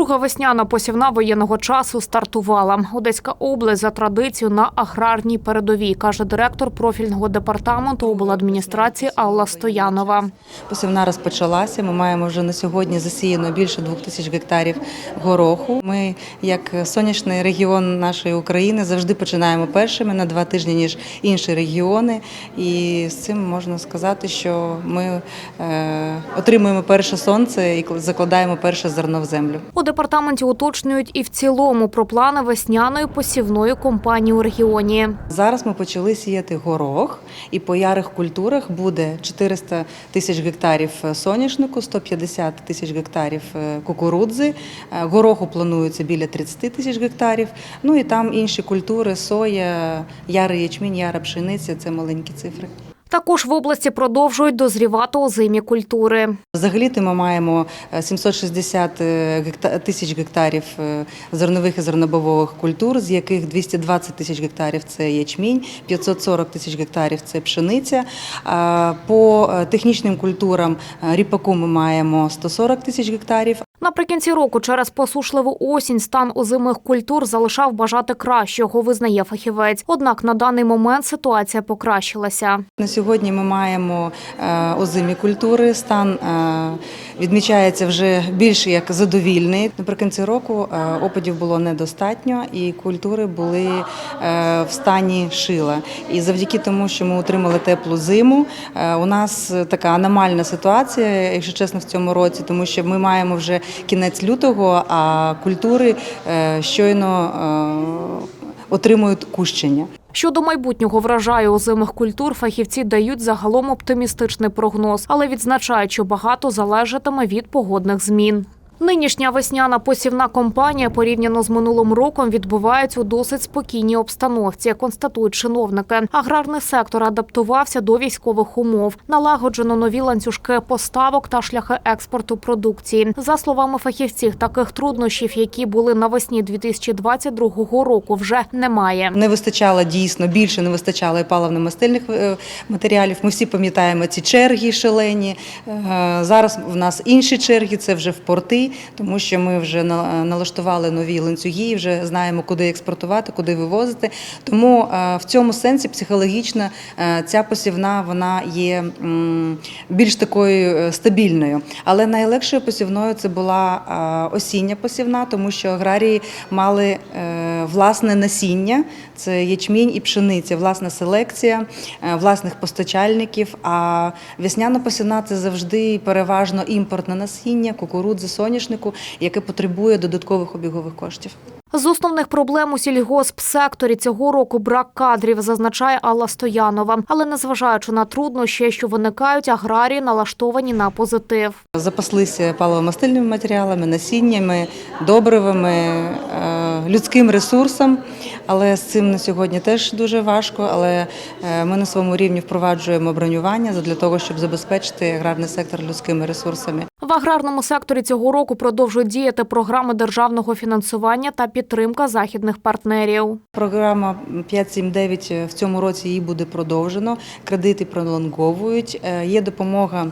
Друга весняна посівна воєнного часу стартувала. Одеська область за традицією на аграрній передовій, каже директор профільного департаменту обладміністрації Алла Стоянова. Посівна розпочалася. Ми маємо вже на сьогодні засіяно більше двох тисяч гектарів гороху. Ми, як сонячний регіон нашої України, завжди починаємо першими на два тижні ніж інші регіони. І з цим можна сказати, що ми е, отримуємо перше сонце і закладаємо перше зерно в землю. Департаменті уточнюють і в цілому про плани весняної посівної кампанії у регіоні. Зараз ми почали сіяти горох, і по ярих культурах буде 400 тисяч гектарів соняшнику, 150 тисяч гектарів е, кукурудзи. Е, Гороху планується біля 30 тисяч гектарів. Ну і там інші культури: соя, ярий ячмінь, яра пшениця це маленькі цифри. Також в області продовжують дозрівати озимі культури. Взагалі-то ми маємо е, 760 гекта- тисяч гектарів е, зернових і зернобових культур, з яких 220 тисяч гектарів це ячмінь, 540 тисяч гектарів це пшениця. По е, технічним культурам е, ріпаку ми маємо 140 тисяч гектарів, Наприкінці року через посушливу осінь стан озимих культур залишав бажати кращого, визнає фахівець. Однак на даний момент ситуація покращилася. На сьогодні ми маємо е, озимі культури. Стан е, відмічається вже більше як задовільний. Наприкінці року е, опадів було недостатньо, і культури були е, в стані шила. І завдяки тому, що ми отримали теплу зиму, е, у нас така аномальна ситуація, якщо чесно, в цьому році, тому що ми маємо вже кінець лютого, а культури щойно отримують кущення. Щодо майбутнього врожаю озимих культур, фахівці дають загалом оптимістичний прогноз, але відзначають, що багато залежатиме від погодних змін. Нинішня весняна посівна кампанія порівняно з минулим роком відбувається у досить спокійній обстановці, констатують чиновники. Аграрний сектор адаптувався до військових умов, налагоджено нові ланцюжки поставок та шляхи експорту продукції. За словами фахівців, таких труднощів, які були навесні 2022 року, вже немає. Не вистачало дійсно більше, не вистачало паливно-мастильних е, матеріалів. Ми всі пам'ятаємо ці черги шалені. Е, Зараз в нас інші черги, це вже в порти, тому що ми вже на- налаштували нові ланцюги, вже знаємо, куди експортувати, куди вивозити. Тому е, в цьому сенсі психологічно е, ця посівна вона є більш такою е, стабільною. Але найлегшою посівною це була осіння посівна, тому що аграрії мали власне насіння, це ячмінь і пшениця, власна селекція, е, власних постачальників. А весняна посівна це завжди переважно імпортне насіння, кукурудзи, соняшнику, яке потребує додаткових обігових коштів. З основних проблем у сільгоспсекторі цього року брак кадрів, зазначає Алла Стоянова. Але незважаючи на труднощі, що виникають, аграрії налаштовані на позитив. Запаслися паливомастильними матеріалами, насіннями, добривами, е, людським ресурсом. Але з цим на сьогодні теж дуже важко. Але е, ми на своєму рівні впроваджуємо бронювання для того, щоб забезпечити аграрний сектор людськими ресурсами. В аграрному секторі цього року продовжують діяти програми державного фінансування та підтримка західних партнерів. Програма 579 в цьому році її буде продовжено. Кредити пролонговують. Е, Є допомога.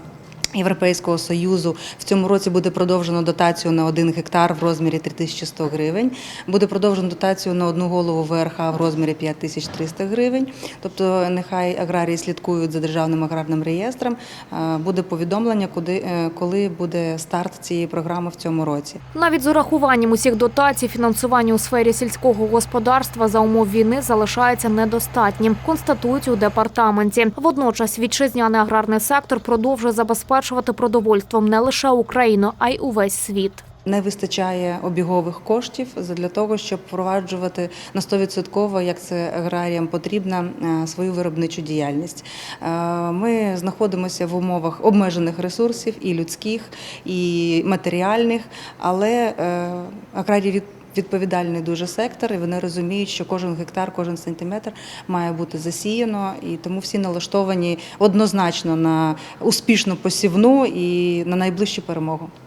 Європейського союзу в цьому році буде продовжено дотацію на один гектар в розмірі 3100 гривень. Буде продовжено дотацію на одну голову ВРХ в розмірі 5300 гривень. Тобто, нехай аграрії слідкують за державним аграрним реєстром. Е, Буде повідомлення, куди е, коли буде старт цієї програми в цьому році. Навіть з урахуванням усіх дотацій фінансування у сфері сільського господарства за умов війни залишається недостатнім. Констатують у департаменті. Водночас вітчизняний аграрний сектор продовжує забезпечувати продовольством не лише Україну, а й увесь світ. Не вистачає обігових коштів для того, щоб впроваджувати на 100%, як це аграріям потрібно, е, свою виробничу діяльність. Е, Ми знаходимося в умовах обмежених ресурсів і людських, і матеріальних, але е, аграрії від Відповідальний дуже сектор, і вони розуміють, що кожен гектар, кожен сантиметр має бути засіяно, і тому всі налаштовані однозначно на успішну посівну і на найближчу перемогу.